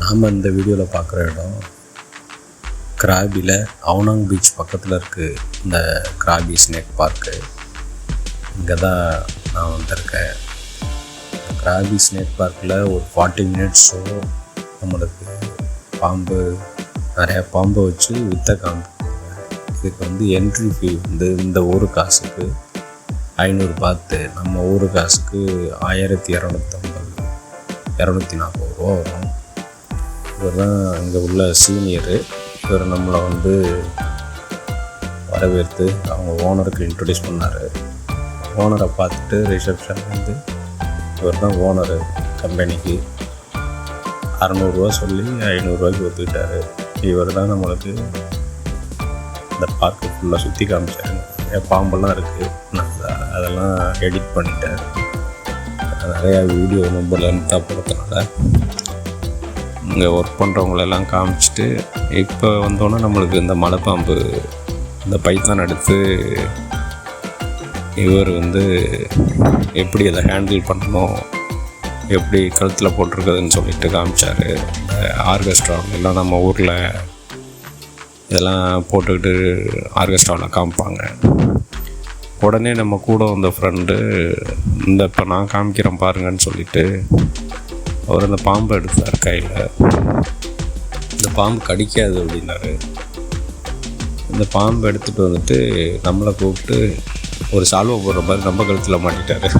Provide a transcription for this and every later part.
நாம் இந்த வீடியோவில் பார்க்குற இடம் கிராபியில் அவனாங் பீச் பக்கத்தில் இருக்குது இந்த கிராபி ஸ்னேக் பார்க்கு இங்கே தான் நான் வந்திருக்கேன். கிராபி ஸ்னேக் பார்க்கில் ஒரு ஃபார்ட்டி மினிட்ஸ் நம்மளுக்கு பாம்பு நிறையா பாம்பை வச்சு வித்த காமிப்பாங்க இதுக்கு வந்து என்ட்ரி ஃபீ வந்து இந்த ஊர் காசுக்கு ஐநூறு பாத்து நம்ம ஊர் காசுக்கு ஆயிரத்தி இரநூத்தம்பது இரநூத்தி நாற்பது ரூபா வரும். இவர் தான் இங்கே உள்ள சீனியரு. இவர் நம்மளை வந்து வரவேற்று அவங்க ஓனருக்கு இன்ட்ரடியூஸ் பண்ணார். ஓனரை பார்த்துட்டு ரிசப்ஷன் வந்து இவர் தான் ஓனரு கம்பெனிக்கு அறநூறுரூவா சொல்லி ஐநூறுரூவாய்க்கு ஒத்துக்கிட்டார் இவர் தான் நம்மளுக்கு இந்த பார்க்கு ஃபுல்லாக சுற்றி காமிச்சாரு. நிறையா பாம்பெல்லாம் இருக்குது நான் அதெல்லாம் எடிட் பண்ணிட்டேன் நிறையா வீடியோ ரொம்ப லென்த்தாக போகிறதுனால இங்கே ஒர்க் பண்ணுறவங்களெல்லாம் காமிச்சிட்டு இப்போ வந்தோன்னே நம்மளுக்கு இந்த மலைப்பாம்பு இந்த பைத்தான் எடுத்து இவர் வந்து எப்படி அதை ஹேண்டில் பண்ணணும் எப்படி கழுத்தில் போட்டிருக்குதுன்னு சொல்லிட்டு காமிச்சார். ஆர்கெஸ்ட்ராவிலாம் நம்ம ஊரில் இதெல்லாம் போட்டுக்கிட்டு ஆர்கெஸ்ட்ராவில் காமிப்பாங்க. உடனே நம்ம கூட வந்த ஃப்ரெண்டு இந்த இப்போ நான் காமிக்கிறேன் பாருங்கன்னு சொல்லிவிட்டு அவர் அந்த பாம்பை எடுத்தார் கையில். இந்த பாம்பு கடிக்காது அப்படின்னாரு. இந்த பாம்பை எடுத்துகிட்டு வந்துட்டு நம்மளை கூப்பிட்டு ஒரு சால்வை போடுற மாதிரி நம்ம கழுத்தில் மாட்டிட்டாரு.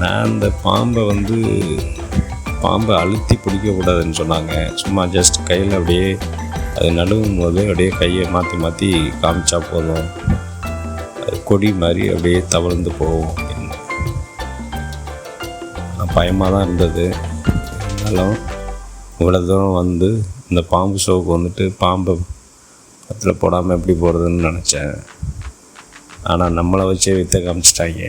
நான் அந்த பாம்பை வந்து பாம்பை அழுத்தி பிடிக்கக்கூடாதுன்னு சொன்னாங்க. சும்மா ஜஸ்ட் கையில் அப்படியே அது நழுவும் போது அப்படியே கையை மாற்றி மாற்றி காமிச்சா போதும். அது கொடி மாதிரி அப்படியே தவழ்ந்து போகும். பயமாக தான் இருந்தது. இருந்தாலும் இவ்வளோ தூரம் வந்து இந்த பாம்பு ஷோவுக்கு வந்துட்டு பாம்பை பத்தில் போடாமல் எப்படி போகிறதுன்னு நினச்சேன். ஆனால் நம்மளை வச்சே வித்த காமிச்சிட்டாங்க.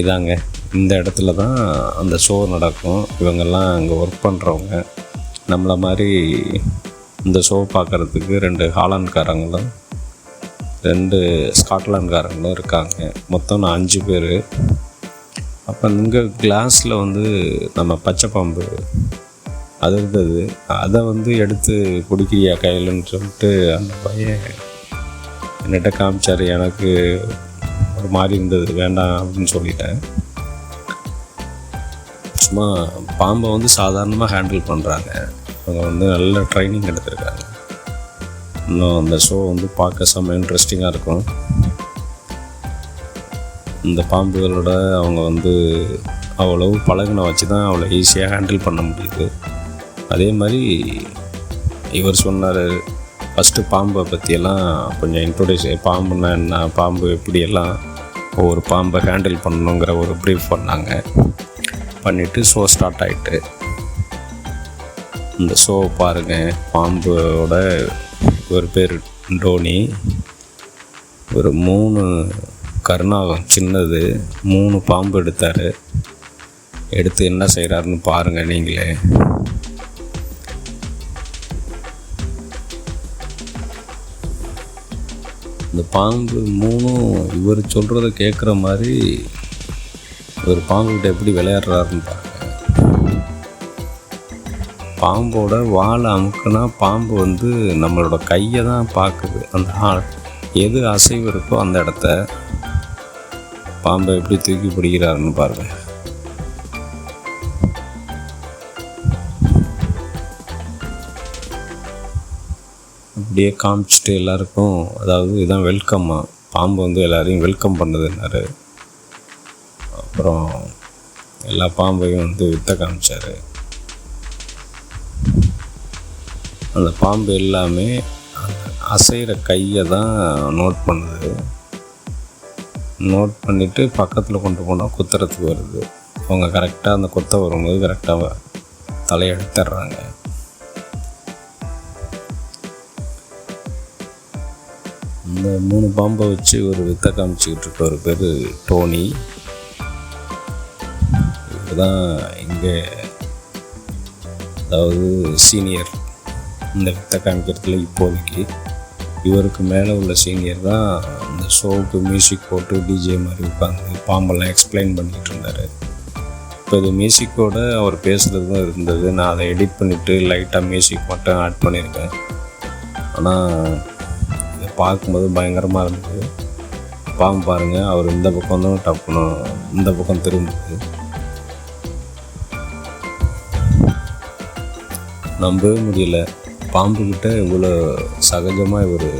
இதாங்க இந்த இடத்துல தான் அந்த ஷோ நடக்கும். இவங்கெல்லாம் அங்கே ஒர்க் பண்ணுறவங்க நம்மளை மாதிரி இந்த ஷோ பார்க்குறதுக்கு ரெண்டு ஹாலாண்ட்காரங்களும் ரெண்டு ஸ்காட்லாண்ட்காரங்களும் இருக்காங்க. மொத்தம் நான் அஞ்சு பேர். அப்போ இங்கே கிளாஸில் வந்து நம்ம பச்சை பாம்பு அது இருந்தது. அதை வந்து எடுத்து குடிக்கிறியா கையிலன்னு சொல்லிட்டு அந்த பையன் என்னட்ட காமிச்சார் எனக்கு ஒரு மாதிரி இருந்தது வேண்டாம் அப்படின்னு சொல்லிட்டேன். சும்மா பாம்பை வந்து சாதாரணமாக ஹேண்டில் பண்ணுறாங்க அவங்க வந்து நல்ல ட்ரைனிங் எடுத்திருக்காங்க. இன்னும் அந்த ஷோ வந்து பார்க்க செம்ம இன்ட்ரெஸ்டிங்காக இருக்கும். இந்த பாம்புகளோட அவங்க வந்து அவ்வளவு பழகின வச்சு தான் அவ்வளோ ஈஸியாக ஹேண்டில் பண்ண முடியுது. அதே மாதிரி இவர் சொன்னார் ஃபஸ்ட்டு பாம்பை பற்றியெல்லாம் கொஞ்சம் இன்ட்ரோடியூஸ் பாம்புன்னா என்ன பாம்பு எப்படியெல்லாம் ஒவ்வொரு பாம்பை ஹேண்டில் பண்ணணுங்கிற ஒரு ப்ரீஃப் பண்ணாங்க. பண்ணிவிட்டு ஷோ ஸ்டார்ட் ஆகிட்டு இந்த ஷோ பாருங்கள் பாம்போட ஒரு பேர் டோனி. ஒரு மூணு கருணாகம் சின்னது மூணு பாம்பு எடுத்தார். எடுத்து என்ன செய்கிறாருன்னு பாருங்கள் நீங்களே. இந்த பாம்பு மூணும் இவர் சொல்கிறத கேட்குற மாதிரி ஒரு பாம்புகிட்ட எப்படி விளையாடுறாருன்னு பாருங்கள் பாம்போட வாழை அமுக்குனா பாம்பு வந்து நம்மளோட கையை தான் பார்க்குது. அந்த எது அசைவு இருக்கோ அந்த இடத்த பாம்பை எப்படி தூக்கி பிடிக்கிறாருன்னு பாருங்க. அப்படியே காமிச்சிட்டு எல்லாருக்கும் அதாவது இதான் வெல்கம்மா. பாம்பு வந்து எல்லாரையும் வெல்கம் பண்ணுதுன்னாரு. அப்புறம் எல்லா பாம்பையும் வந்து வித்த காமிச்சாரு. அந்த பாம்பு எல்லாமே அசைகிற கையை தான் நோட் பண்ணுது. நோட் பண்ணிவிட்டு பக்கத்தில் கொண்டு போனால் குத்துறதுக்கு வருது. அவங்க கரெக்டாக அந்த குத்த வரும்போது கரெக்டாக தலையெடுத்துட்றாங்க இந்த மூணு பாம்பை வச்சு ஒரு வித்த காமிச்சிக்கிட்டு இருக்க ஒரு பேர் டோனி. இவர் தான் இங்கே அதாவது சீனியர் இந்த வித்தை காமிக்கிறதுல இப்போதைக்கு இவருக்கு மேலே உள்ள சீனியர் தான் இந்த ஷோவுக்கு மியூசிக் போட்டு டிஜே மாதிரி வைப்பாங்க பாம்பெல்லாம் எக்ஸ்பிளைன் பண்ணிகிட்டு இருந்தார். இப்போ இது மியூசிக்கோட அவர் பேசுகிறது தான் இருந்தது. நான் அதை எடிட் பண்ணிவிட்டு லைட்டாக மியூசிக் மட்டும் ஆட் பண்ணியிருக்கேன். ஆனால் இதை பார்க்கும்போது பயங்கரமாக இருந்தது. பாம்பு பாருங்கள் அவர் இந்த பக்கம் தான் டப்புன்னு இந்த பக்கம் திரும்புது. நம்பவே முடியல. பாம்புக்கிட்ட இவ்வளோ சகஜமாக இவர்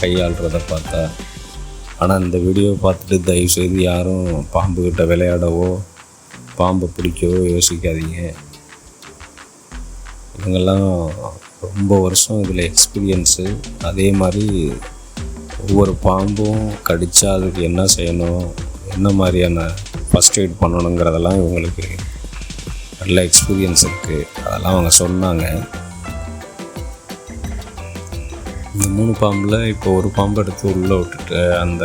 கையாளுறத பார்த்தா ஆனால் இந்த வீடியோ பார்த்துட்டு தயவுசெய்து யாரும் பாம்புக்கிட்ட விளையாடவோ பாம்பை பிடிக்கவோ யோசிக்காதீங்க. இவங்கெல்லாம் ரொம்ப வருஷம் இதில் எக்ஸ்பீரியன்ஸு அதே மாதிரி ஒவ்வொரு பாம்பும் கடித்தா அதுக்கு என்ன செய்யணும் என்ன மாதிரியான ஃபஸ்ட் எய்ட் பண்ணணுங்கிறதெல்லாம் இவங்களுக்கு நல்ல எக்ஸ்பீரியன்ஸ் இருக்குது அதெல்லாம் அவங்க சொன்னாங்க. இந்த மூணு பாம்பில் இப்போ ஒரு பாம்பு எடுத்து உள்ளே விட்டுட்டு அந்த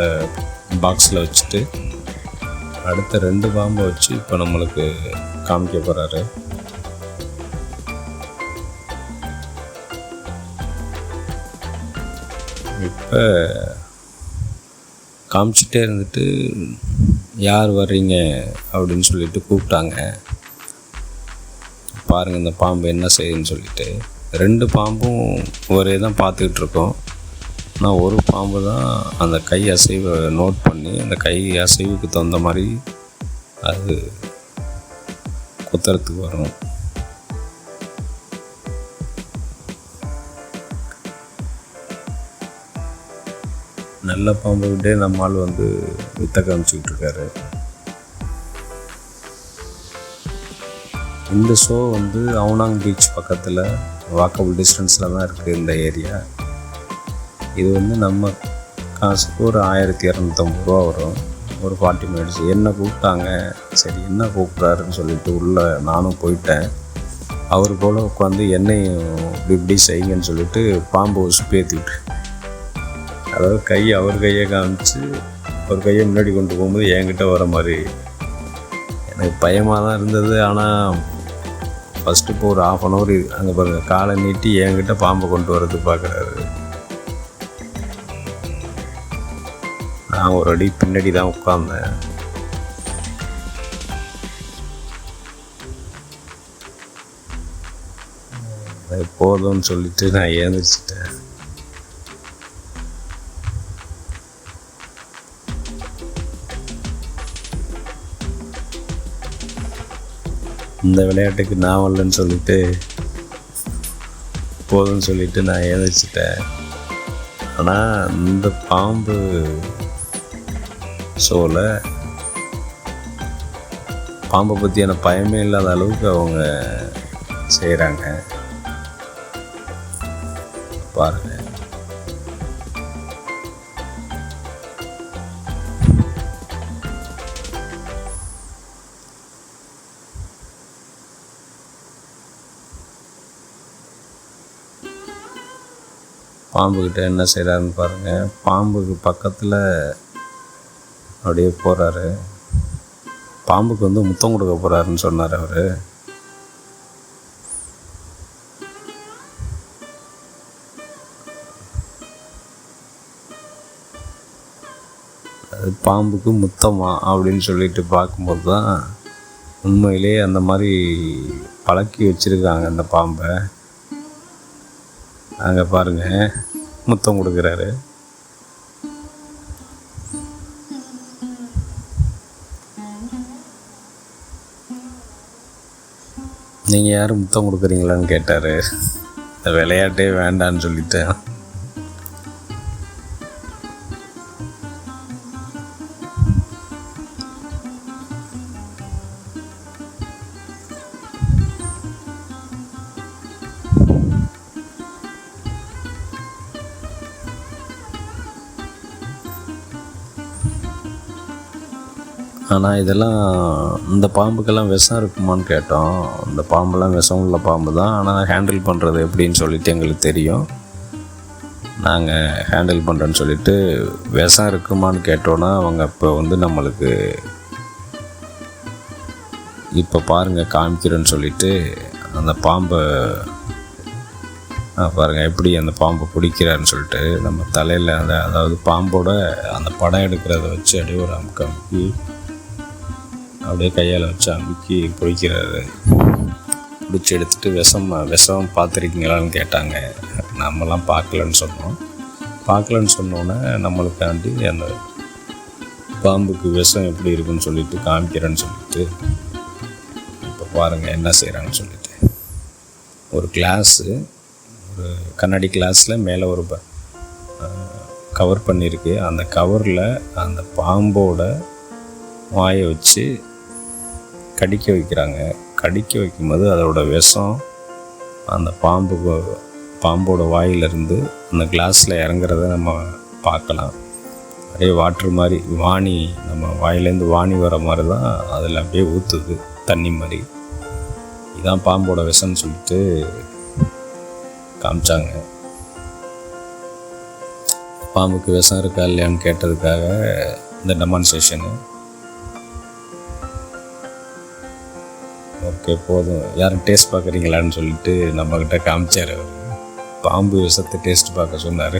பாக்ஸில் வச்சுட்டு அடுத்த ரெண்டு பாம்பை வச்சு இப்போ நம்மளுக்கு காமிக்க போகிறாரு இப்போ காமிச்சிட்டே இருந்துட்டு யார் வர்றீங்க? அப்படின்னு சொல்லிட்டு கூப்பிட்டாங்க. பாருங்கள் இந்த பாம்பு என்ன செய்யுதுன்னு சொல்லிட்டு. ரெண்டு பாம்பும் ஒரே தான் பார்த்துக்கிட்டு இருக்கோம் ஆனால் ஒரு பாம்பு தான் அந்த கை அசைவை நோட் பண்ணி அந்த கை அசைவுக்கு தகுந்த மாதிரி அது குத்துறதுக்கு வரும். நல்ல பாம்பு விட்டே நம்மால் வந்து வித்த காமிச்சிக்கிட்டு இருக்காரு. இந்த ஷோ வந்து அவுனாங் பீச் பக்கத்தில் வாக்கபிள் டிஸ்டன்ஸில் தான் இருக்குது இந்த ஏரியா இது வந்து நம்ம காசுக்கு ஒரு ஆயிரத்தி இரநூத்தம்பது ரூபா வரும். ஒரு ஃபார்ட்டி மினிட்ஸ் என்ன கூப்பிட்டாங்க? சரி என்ன கூப்பிட்றாருன்னு சொல்லிட்டு உள்ளே நானும் போயிட்டேன். அவர் போல் உட்காந்து என்னையும் இப்படி இப்படி செய்யுங்கன்னு சொல்லிட்டு பாம்பு உசுப்பேற்றிட்டு அதாவது கை அவர் கையை காமிச்சு அவர் கையை முன்னாடி கொண்டு போகும்போது என்கிட்ட வர மாதிரி. எனக்கு பயமாக தான் இருந்தது. ஆனால் ஃபஸ்ட்டு இப்போ ஒரு ஆஃப் அன் ஹவர் அங்கே பாருங்க காலை நீட்டி என்கிட்ட பாம்பை கொண்டு வரது பார்க்குறாரு நான் ஒரு அடி பின்னாடி தான் உட்காந்தேன் போதும்னு சொல்லிட்டு நான் ஏந்திரிச்சிட்டேன். இந்த விளையாட்டுக்கு நான் வரலன்னு சொல்லிட்டு போதும்னு சொல்லிட்டு நான் ஏந்திரிச்சிட்டேன். ஆனால் இந்த பாம்பு ஷோவில் பாம்பை பற்றியான பயமே இல்லாத அளவுக்கு அவங்க செய்கிறாங்க பாருங்கள் பாம்புக்கிட்ட என்ன செய்கிறாருன்னு பாருங்கள் பாம்புக்கு பக்கத்தில் அப்படியே போகிறாரு பாம்புக்கு வந்து முத்தம் கொடுக்க போகிறாருன்னு சொன்னார் அவர். அது பாம்புக்கு முத்தமா அப்படின்னு சொல்லிட்டு பார்க்கும்போது தான் உண்மையிலே அந்த மாதிரி பழக்கி வச்சுருக்காங்க அந்த பாம்பை. அங்கே பாருங்கள் முத்தம் கொடுக்குறாரு. நீங்கள் யாரும் முத்தம் கொடுக்குறீங்களான்னு கேட்டார். இந்த விளையாட்டே வேண்டான்னு சொல்லிட்டேன் ஆனால் இதெல்லாம் இந்த பாம்புக்கெல்லாம் விஷம் இருக்குமான்னு கேட்டோம். இந்த பாம்பெல்லாம் விஷம் உள்ள பாம்பு தான். ஆனால் ஹேண்டில் பண்ணுறது எப்படின்னு சொல்லிட்டு எங்களுக்கு தெரியும். நாங்கள் ஹேண்டில் பண்ணுறேன்னு சொல்லிட்டு விஷம் இருக்குமான்னு கேட்டோன்னா அவங்க இப்போ வந்து நம்மளுக்கு இப்போ பாருங்கள் காமிக்கிறேன்னு சொல்லிட்டு அந்த பாம்பை பாருங்கள் பாருங்க எப்படி அந்த பாம்பை பிடிக்கிறாருன்னு சொல்லிட்டு நம்ம தலையில் அந்த அதாவது பாம்போட அந்த படம் எடுக்கிறத வச்சு அப்படியே ஒரு அமுக்கி அப்படியே கையால் வச்சு அமுக்கி பிடிக்கிறாரு பிடிச்சி எடுத்துட்டு விஷம் விஷம் பார்த்துருக்கீங்களான்னு கேட்டாங்க. நம்மலாம் பார்க்கலன்னு சொன்னோம். பார்க்கலன்னு சொன்னோன்னே நம்மளுக்காண்டி அந்த பாம்புக்கு விஷம் எப்படி இருக்குன்னு சொல்லிட்டு காமிக்கிறேன்னு சொல்லிட்டு இப்போ பாருங்கள் என்ன செய்கிறாங்கன்னு சொல்லிட்டு. ஒரு கிளாஸு ஒரு கண்ணாடி கிளாஸில் மேலே ஒரு கவர் பண்ணியிருக்கு. அந்த கவரில் அந்த பாம்போட வாயை வச்சு கடிக்க வைக்கிறாங்க. கடிக்க வைக்கும்போது அதோட விஷம் அந்த பாம்பு பாம்போட வாயிலிருந்து அந்த கிளாஸில் இறங்குறத நம்ம பார்க்கலாம். அப்படியே வாட்ரு மாதிரி வாணி நம்ம வாயிலேருந்து வாணி வர மாதிரி தான் அதில் அப்படியே ஊற்றுது தண்ணி மாதிரி. இதான் பாம்போட விஷம்னு சொல்லிட்டு காமிச்சாங்க. பாம்புக்கு விஷம் இருக்கா இல்லையான்னு கேட்டதுக்காக இந்த டெமான்ஸ்ட்ரேஷனு ஓகே போதும். யாரும் டேஸ்ட் பார்க்குறீங்களான்னு சொல்லிட்டு நம்மக்கிட்ட காமிச்சார் அவர். பாம்பு விஷத்தை டேஸ்ட் பார்க்க சொன்னார்.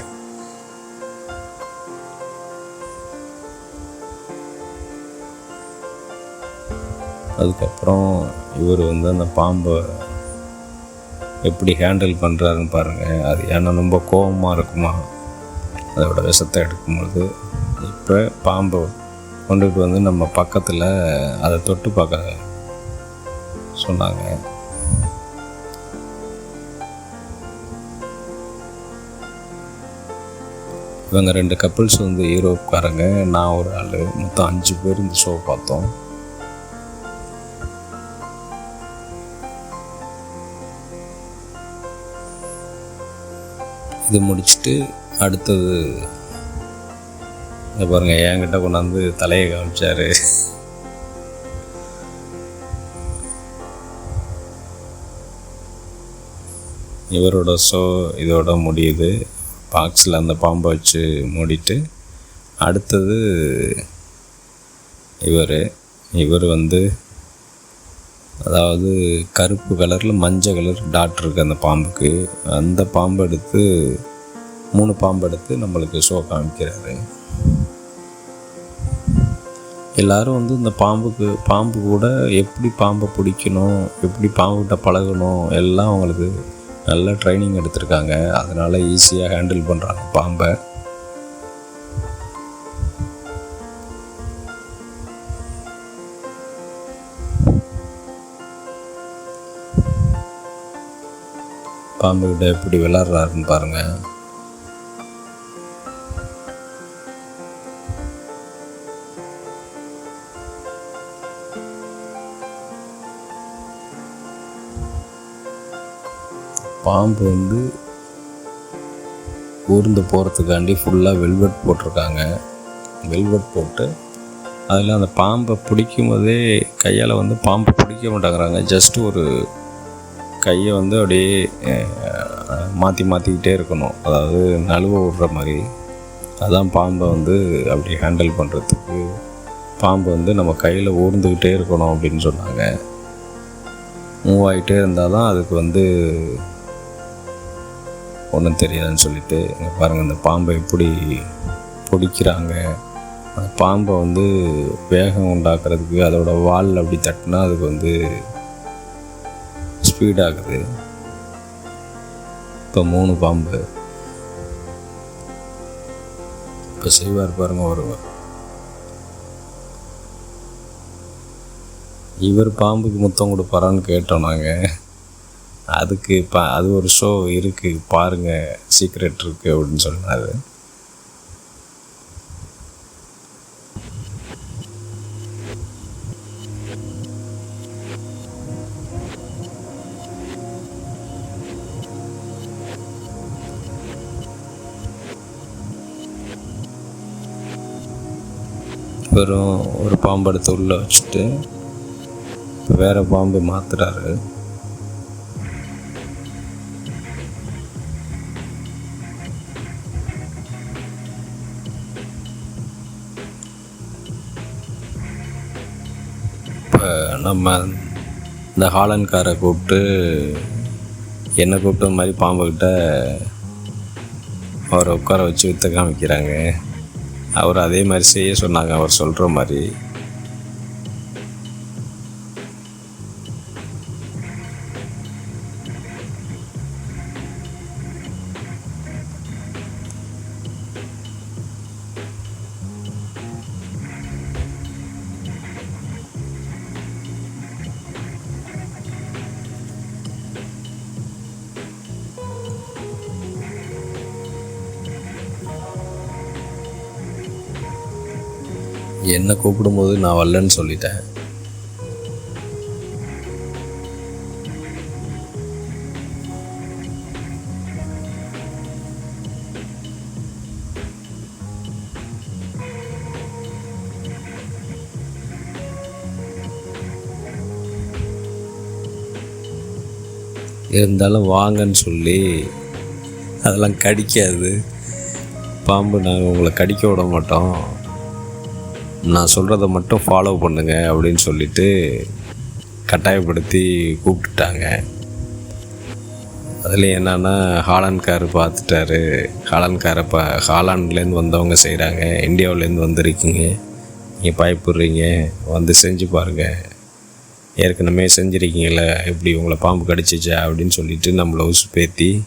அதுக்கப்புறம் இவர் வந்து அந்த பாம்பை எப்படி ஹேண்டில் பண்ணுறாருன்னு பாருங்கள் அது ஏன்னா ரொம்ப கோபமாக இருக்குமா? அதோட விஷத்தை எடுக்கும்பொழுது இப்போ பாம்பை கொண்டுட்டு வந்து நம்ம பக்கத்தில் அதை தொட்டு பார்க்க சொன்னாங்க. இவங்க ரெண்டு கப்பிள்ஸ் வந்து யூரோப்காரங்க நான் ஒரு ஆள். மொத்தம் அஞ்சு பேர் இந்த ஷோ பார்த்தோம். இது முடிச்சுட்டு அடுத்தது பாருங்கள் பாருங்க என்கிட்ட கொண்டாந்து தலையை காமிச்சாரு. இவரோட ஷோ இதோட முடியுது. பாக்ஸில் அந்த பாம்பை வச்சு மூடிட்டு அடுத்தது இவர். இவர் வந்து அதாவது கருப்பு கலரில் மஞ்சள் கலர் டாட் இருக்கு அந்த பாம்புக்கு. அந்த பாம்பை எடுத்து மூணு பாம்பு எடுத்து நம்மளுக்கு ஷோ காமிக்கிறாரு. எல்லாரும் வந்து இந்த பாம்புக்கு பாம்பு கூட எப்படி பாம்பை பிடிக்கணும் எப்படி பாம்புகிட்ட பழகணும் எல்லாம் அவங்களுக்கு நல்ல ட்ரைனிங் எடுத்திருக்காங்க. அதனால் ஈஸியாக ஹேண்டில் பண்ணுறாங்க பாம்பை. பாம்புகிட்ட எப்படி விளாட்றாருன்னு பாருங்கள் பாம்பு வந்து ஊர்ந்து போகிறதுக்காண்டி ஃபுல்லாக வெல்வெட் போட்டிருக்காங்க. வெல்வெட் போட்டு அதில் அந்த பாம்பை பிடிக்கும் போதே கையால் வந்து பாம்பை பிடிக்க மாட்டேங்கிறாங்க. ஜஸ்ட் ஒரு கையை வந்து அப்படியே மாற்றி மாற்றிக்கிட்டே இருக்கணும். அதாவது நழுவ விடுற மாதிரி. அதான் பாம்பை வந்து அப்படி ஹேண்டில் பண்ணுறதுக்கு பாம்பு வந்து நம்ம கையில் ஊர்ந்துக்கிட்டே இருக்கணும் அப்படின்னு சொன்னாங்க. மூவ் ஆகிட்டே இருந்தால் தான் அதுக்கு வந்து ஒன்றும் தெரியாதுன்னு சொல்லிட்டு இங்கே பாருங்கள் இந்த பாம்பை எப்படி பிடிக்கிறாங்க. அந்த பாம்பை வந்து வேகம் உண்டாக்குறதுக்கு அதோட வால் அப்படி தட்டினா அதுக்கு வந்து ஸ்பீடாகுது இப்போ மூணு பாம்பு. இப்போ செய்வார் பாருங்க ஒருவர். இவர் பாம்புக்கு முத்தம் கொடுப்பாரான்னு கேட்டோம் நாங்கள் அதுக்கு இப்போ அது ஒரு ஷோ இருக்குது பாருங்கள் சீக்ரெட் இருக்குது அப்படின்னு சொன்னார் வெறும் ஒரு பாம்பு எடுத்து உள்ளே வச்சுட்டு வேறு பாம்பு மாற்றுறாரு நம்ம இந்த ஹாலன்காரை கூப்பிட்டு என்னை கூப்பிட்ட மாதிரி பாம்புக்கிட்ட அவரை உட்கார வச்சு வித்த காமிக்கிறாங்க. அவர் அதே மாதிரி செய்ய சொன்னாங்க. அவர் சொல்கிற மாதிரி என்னை கூப்பிடும்போது நான் வரலன்னு சொல்லிட்டேன். இருந்தாலும் வாங்கன்னு சொல்லி அதெல்லாம் கடிக்காது. பாம்பு நாங்கள் உங்களை கடிக்க விட மாட்டோம். நான் சொல்கிறத மட்டும் ஃபாலோ பண்ணுங்க அப்படின்னு சொல்லிட்டு கட்டாயப்படுத்தி கூப்பிட்டுட்டாங்க. அதில் என்னென்னா ஹாலான்கார் பார்த்துட்டாரு. ஹாலான்காரை பா ஹாலாண்ட்லேருந்து வந்தவங்க செய்கிறாங்க இந்தியாவிலேருந்து வந்திருக்கீங்க. நீங்கள் பயப்படுறீங்க. வந்து செஞ்சு பாருங்கள் ஏற்கனவே செஞ்சுருக்கீங்களே எப்படி உங்களை பாம்பு கடிச்சிச்சா அப்படின்னு சொல்லிட்டு நம்மளை பேத்தி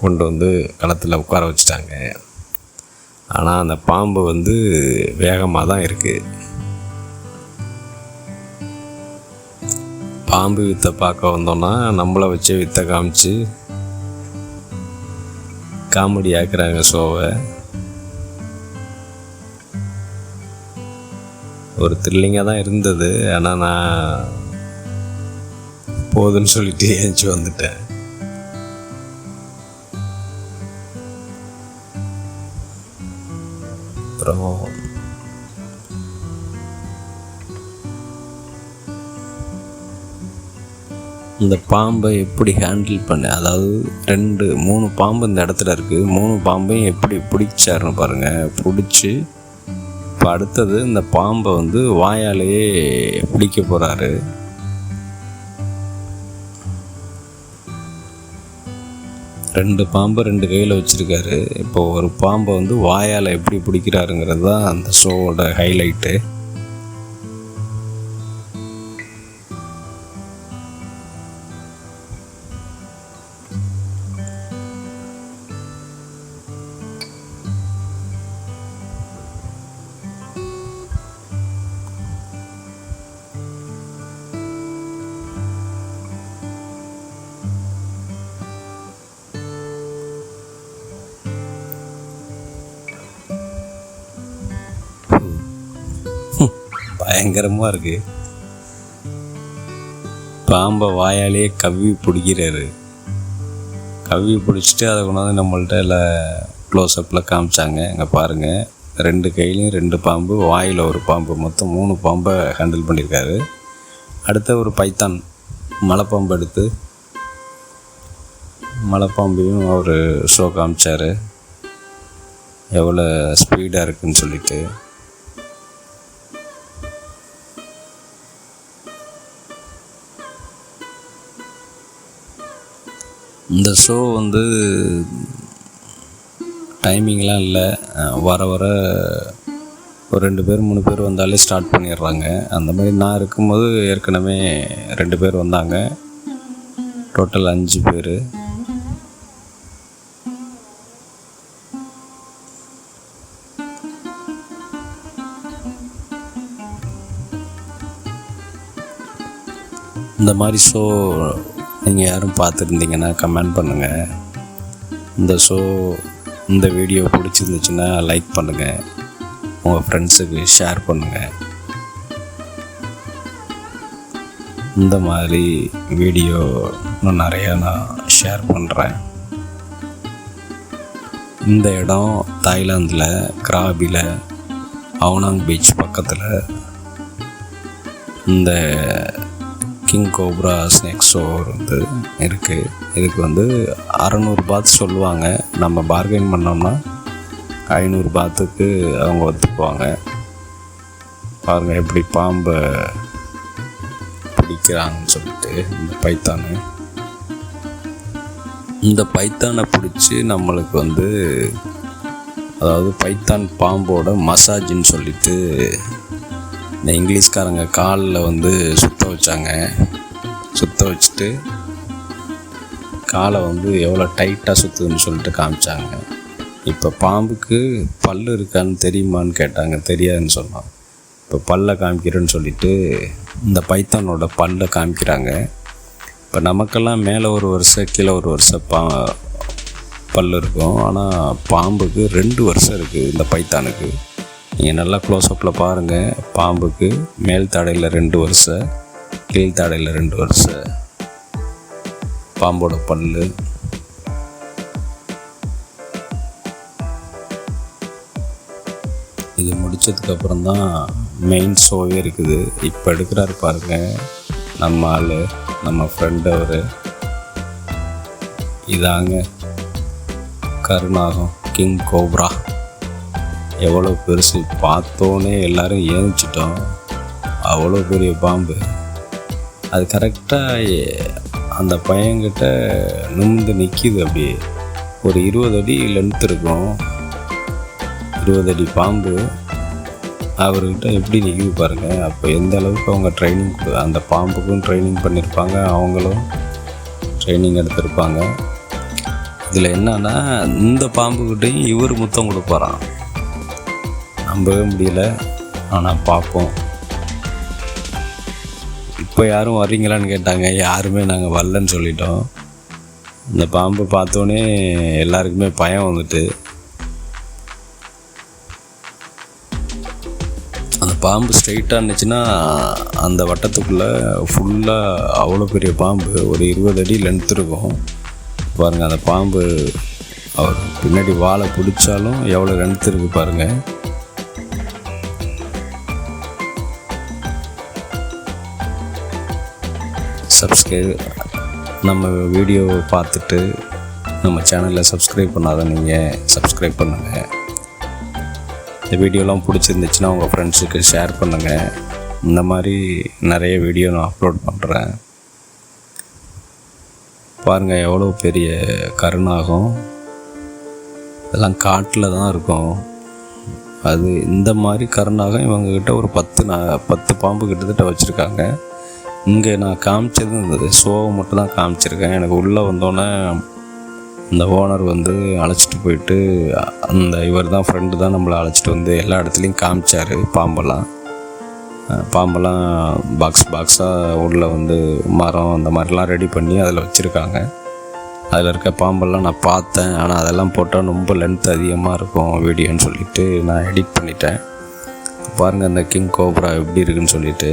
கொண்டு வந்து களத்தில் உட்கார வச்சுட்டாங்க. ஆனால் அந்த பாம்பு வந்து வேகமாக தான் இருக்குது பாம்பு வித்தை பார்க்க வந்தோன்னா நம்மளை வச்சு வித்தை காமிச்சு காமெடி ஆக்குறாங்க ஷோவை. ஒரு த்ரில்லிங்காக தான் இருந்தது. ஆனால் நான் போதுன்னு சொல்லிட்டு ஏஞ்சி வந்துட்டேன். அப்புறம் இந்த பாம்பை எப்படி ஹேண்டில் பண்ண அதாவது ரெண்டு மூணு பாம்பு இந்த இடத்துல இருக்குது மூணு பாம்பையும் எப்படி பிடிச்சாருன்னு பாருங்கள் பிடிச்சி இப்போ அடுத்தது இந்த பாம்பை வந்து வாயாலேயே பிடிக்க போகிறாரு ரெண்டு பாம்பை ரெண்டு கையில் வச்சுருக்காரு. இப்போ ஒரு பாம்பை வந்து வாயால் எப்படி பிடிக்கிறாருங்கிறது தான் அந்த ஷோவோட ஹைலைட்டு பயங்கரமாக இருக்கு. பாம்பை வாயாலேயே கவ்வி பிடிக்கிறாரு. கவ்வி பிடிச்சிட்டு அதை கொண்டாந்து நம்மள்ட்ட எல்லாம் க்ளோஸ்அப்பில் காமிச்சாங்க. இங்கே பாருங்கள் ரெண்டு கையிலையும் ரெண்டு பாம்பு வாயில் ஒரு பாம்பு மொத்தம் மூணு பாம்பை ஹேண்டில் பண்ணியிருக்காரு. அடுத்த ஒரு பைத்தான் மலைப்பாம்பு எடுத்து மலைப்பாம்பையும் அவர் ஷோ காமிச்சார். எவ்வளோ ஸ்பீடாக இருக்குன்னு சொல்லிட்டு. இந்த ஷோ வந்து டைமிங்லாம் இல்லை. வர வர ஒரு ரெண்டு பேர் மூணு பேர் வந்தாலே ஸ்டார்ட் பண்ணிடுறாங்க. அந்த மாதிரி நான் இருக்கும்போது ஏற்கனவே ரெண்டு பேர் வந்தாங்க. டோட்டல் அஞ்சு பேர். இந்த மாதிரி ஷோ நீங்கள் யாரும் பார்த்துருந்தீங்கன்னா கமெண்ட் பண்ணுங்கள் இந்த ஷோ இந்த வீடியோ பிடிச்சிருந்துச்சுன்னா லைக் பண்ணுங்கள் உங்கள் ஃப்ரெண்ட்ஸுக்கு ஷேர் பண்ணுங்கள் இந்த மாதிரி வீடியோ இன்னும் நிறையா நான் ஷேர் பண்ணுறேன் இந்த இடம் தாய்லாந்தில் கிராபியில் அவனாங் பீச் பக்கத்தில். இந்த கிங் கோப்ரா ஸ்னேக்ஸ் ஷோ வந்து இருக்குது இதுக்கு வந்து அறநூறு பாத் சொல்லுவாங்க. நம்ம பார்கெயின் பண்ணோம்னா ஐநூறு பாத்துக்கு அவங்க ஒத்துக்குவாங்க. பாருங்கள் எப்படி பாம்பை பிடிக்கிறாங்கன்னு சொல்லிட்டு இந்த பைத்தானு. இந்த பைத்தானை பிடிச்சி நம்மளுக்கு வந்து அதாவது பைத்தான் பாம்போட மசாஜ்னு சொல்லிட்டு இந்த இங்கிலீஷ்காரங்க காலில் வந்து சுத்த வச்சாங்க. சுத்த வச்சுட்டு காலை வந்து எவ்வளோ டைட்டாக சுற்றுதுன்னு சொல்லிட்டு காமிச்சாங்க. இப்போ பாம்புக்கு பல்லு இருக்கான்னு தெரியுமான்னு கேட்டாங்க. தெரியாதுன்னு சொன்னான் இப்போ பல்லை காமிக்கிறேன்னு சொல்லிட்டு இந்த பைத்தானோட பல்லை காமிக்கிறாங்க. இப்போ நமக்கெல்லாம் மேலே ஒரு வருஷம் கீழே ஒரு வருஷம் பா பல் இருக்கும். ஆனால் பாம்புக்கு ரெண்டு வருஷம் இருக்குது இந்த பைத்தானுக்கு. நீங்கள் நல்லா க்ளோஸ்அப்பில் பாருங்கள் பாம்புக்கு மேல் தடையில் ரெண்டு வருஷம் கீழ்த்தாடையில் ரெண்டு வருஷம் பாம்போட பல் இது முடிச்சதுக்கப்புறம் தான் மெயின் ஷோவே இருக்குது. இப்போ எடுக்கிறாரு பாருங்க. நம்ம ஆள் நம்ம ஃப்ரெண்ட் அவர். இதாங்க கருணாகம் கிங் கோப்ரா எவ்வளோ பெருசு பார்த்தோன்னே எல்லோரும் ஏந்திச்சிட்டோம். அவ்வளோ பெரிய பாம்பு. அது கரெக்டாக அந்த பையன்கிட்ட நிமிந்து நிற்கிது அப்படியே ஒரு இருபது அடி லென்த் இருக்கும். இருபது அடி பாம்பு. அவர்கிட்ட எப்படி நிற்கிது பாருங்கள் அப்போ எந்த அளவுக்கு அவங்க ட்ரைனிங் அந்த பாம்புக்கும் ட்ரைனிங் பண்ணியிருப்பாங்க அவங்களும் ட்ரைனிங் எடுத்திருப்பாங்க. இதில் என்னன்னா இந்த பாம்புக்கிட்டையும் இவர் முத்தம் கொடுப்பாராம். நம்பவே முடியல. ஆனால் பார்ப்போம் இப்போ யாரும் வர்றீங்களான்னு கேட்டாங்க. யாருமே நாங்கள் வரலன்னு சொல்லிட்டோம். இந்த பாம்பு பார்த்தோன்னே எல்லாருக்குமே பயம் வந்துட்டு. அந்த பாம்பு ஸ்ட்ரைட்டாக இருந்துச்சுன்னா அந்த வட்டத்துக்குள்ளே ஃபுல்லாக அவ்வளோ பெரிய பாம்பு ஒரு இருபது அடி லென்த் இருக்கும். பாருங்கள் அந்த பாம்பு அவர் பின்னாடி வாழை பிடிச்சாலும் எவ்வளோ லென்த் இருக்குது பாருங்கள் சப்ஸ்கிரைப் நம்ம வீடியோவை பார்த்துட்டு நம்ம சேனலில் சப்ஸ்கிரைப் பண்ணாத நீங்கள் சப்ஸ்கிரைப் பண்ணுங்கள் இந்த வீடியோலாம் பிடிச்சிருந்துச்சுன்னா உங்கள் ஃப்ரெண்ட்ஸுக்கு ஷேர் பண்ணுங்கள் இந்த மாதிரி நிறைய வீடியோ நான் அப்லோட் பண்ணுறேன் பாருங்கள் எவ்வளோ பெரிய கருணாகும் இதெல்லாம் காட்டில் தான் இருக்கும். அது இந்த மாதிரி கருணாகம் இவங்கக்கிட்ட ஒரு பத்து நான் பத்து பாம்பு கிட்டத்தட்ட வச்சுருக்காங்க. இங்கே நான் காமிச்சது இந்த ஷோவை மட்டும் தான் காமிச்சிருக்கேன். எனக்கு உள்ளே வந்தோடனே இந்த ஓனர் வந்து அழைச்சிட்டு போயிட்டு அந்த இவர் தான் ஃப்ரெண்டு தான் நம்மளை அழைச்சிட்டு வந்து எல்லா இடத்துலையும் காமிச்சார் பாம்பெல்லாம். பாம்பெல்லாம் பாக்ஸ் பாக்ஸாக உள்ளே வந்து மரம் அந்த மாதிரிலாம் ரெடி பண்ணி அதில் வச்சுருக்காங்க. அதில் இருக்க பாம்பெல்லாம் நான் பார்த்தேன். ஆனால் அதெல்லாம் போட்டால் ரொம்ப லென்த் அதிகமாக இருக்கும் வீடியோன்னு சொல்லிவிட்டு நான் எடிட் பண்ணிட்டேன். பாருங்கள் அந்த கிங் கோப்ரா எப்படி இருக்குன்னு சொல்லிவிட்டு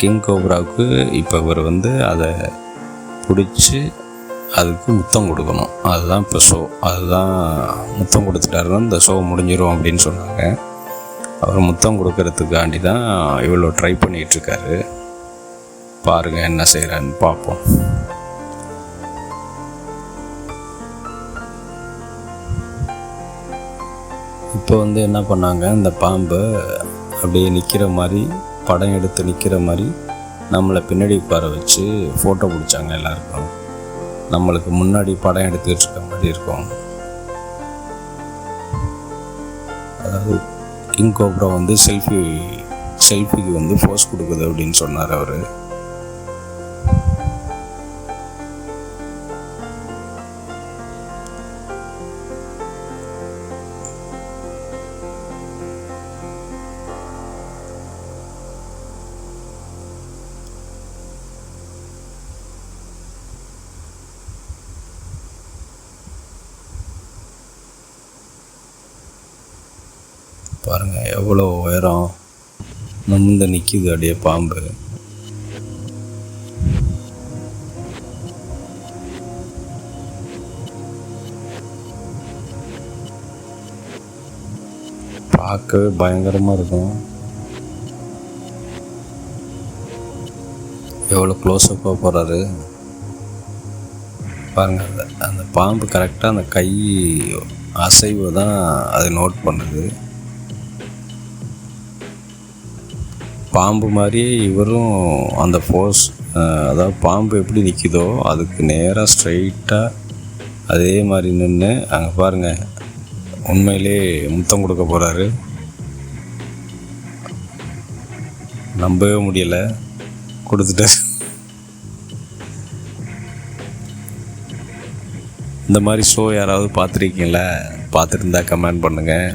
கிங் கோப்ராவுக்கு இப்போ இவர் வந்து அதை பிடிச்சி அதுக்கு முத்தம் கொடுக்கணும். அதுதான் இப்போ ஷோ அதுதான் முத்தம் கொடுத்துட்டாருன்னா இந்த ஷோ முடிஞ்சிடும் அப்படின்னு சொன்னாங்க. அவர் முத்தம் கொடுக்கறதுக்காண்டி தான் இவ்வளோ ட்ரை பண்ணிகிட்ருக்காரு. பாருங்கள் என்ன செய்கிறான்னு பார்ப்போம். இப்போ வந்து என்ன பண்ணாங்க? இந்த பாம்பை அப்படியே நிற்கிற மாதிரி படம் எடுத்து நிற்கிற மாதிரி நம்மளை பின்னாடி உட்கார வச்சு ஃபோட்டோ பிடிச்சாங்க எல்லாருக்கும். நம்மளுக்கு முன்னாடி படம் எடுத்துக்கிட்டு இருக்க மாதிரி இருக்கும். அதாவது கிங் கோப்ரா வந்து செல்ஃபி செல்ஃபிக்கு வந்து போஸ் கொடுக்குது அப்படின்னு சொன்னார் அவர். நிற்கிது அப்படியே பாம்பு. பார்க்கவே பயங்கரமாக இருக்கும். எவ்வளோ க்ளோஸ்அப்பாக போகிறாரு பாருங்க அந்த அந்த பாம்பு கரெக்டாக அந்த கை அசைவு தான் அது நோட் பண்ணுது. பாம்பு மாதிரியே இவரும் அந்த ஃபோர்ஸ் அதாவது பாம்பு எப்படி நிற்கிதோ அதுக்கு நேராக ஸ்ட்ரைட்டாக அதே மாதிரி நின்று அங்கே பாருங்கள் உண்மையிலே முத்தம் கொடுக்க போகிறாரு நம்பவே முடியலை கொடுத்துட்டார். இந்த மாதிரி ஷோ யாராவது பார்த்துருக்கீங்களா? பார்த்துருந்தா கமெண்ட் பண்ணுங்கள்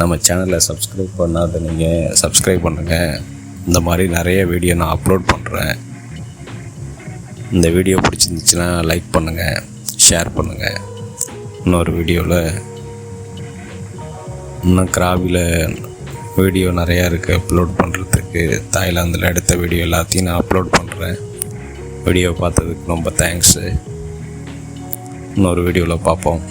நம்ம சேனலை சப்ஸ்கிரைப் பண்ணாத நீங்கள் சப்ஸ்கிரைப் பண்ணுங்கள் இந்த மாதிரி நிறைய வீடியோ நான் அப்லோட் பண்ணுறேன் இந்த வீடியோ பிடிச்சிருந்துச்சுன்னா லைக் பண்ணுங்கள் ஷேர் பண்ணுங்கள் இன்னொரு வீடியோவில் இன்னும் கிராவியில் வீடியோ நிறையா இருக்குது அப்லோட் பண்ணுறதுக்கு தாய்லாந்தில் எடுத்த வீடியோ எல்லாத்தையும் நான் அப்லோட் பண்ணுறேன் வீடியோ பார்த்ததுக்கு ரொம்ப தேங்க்ஸு இன்னொரு வீடியோவில் பார்ப்போம்.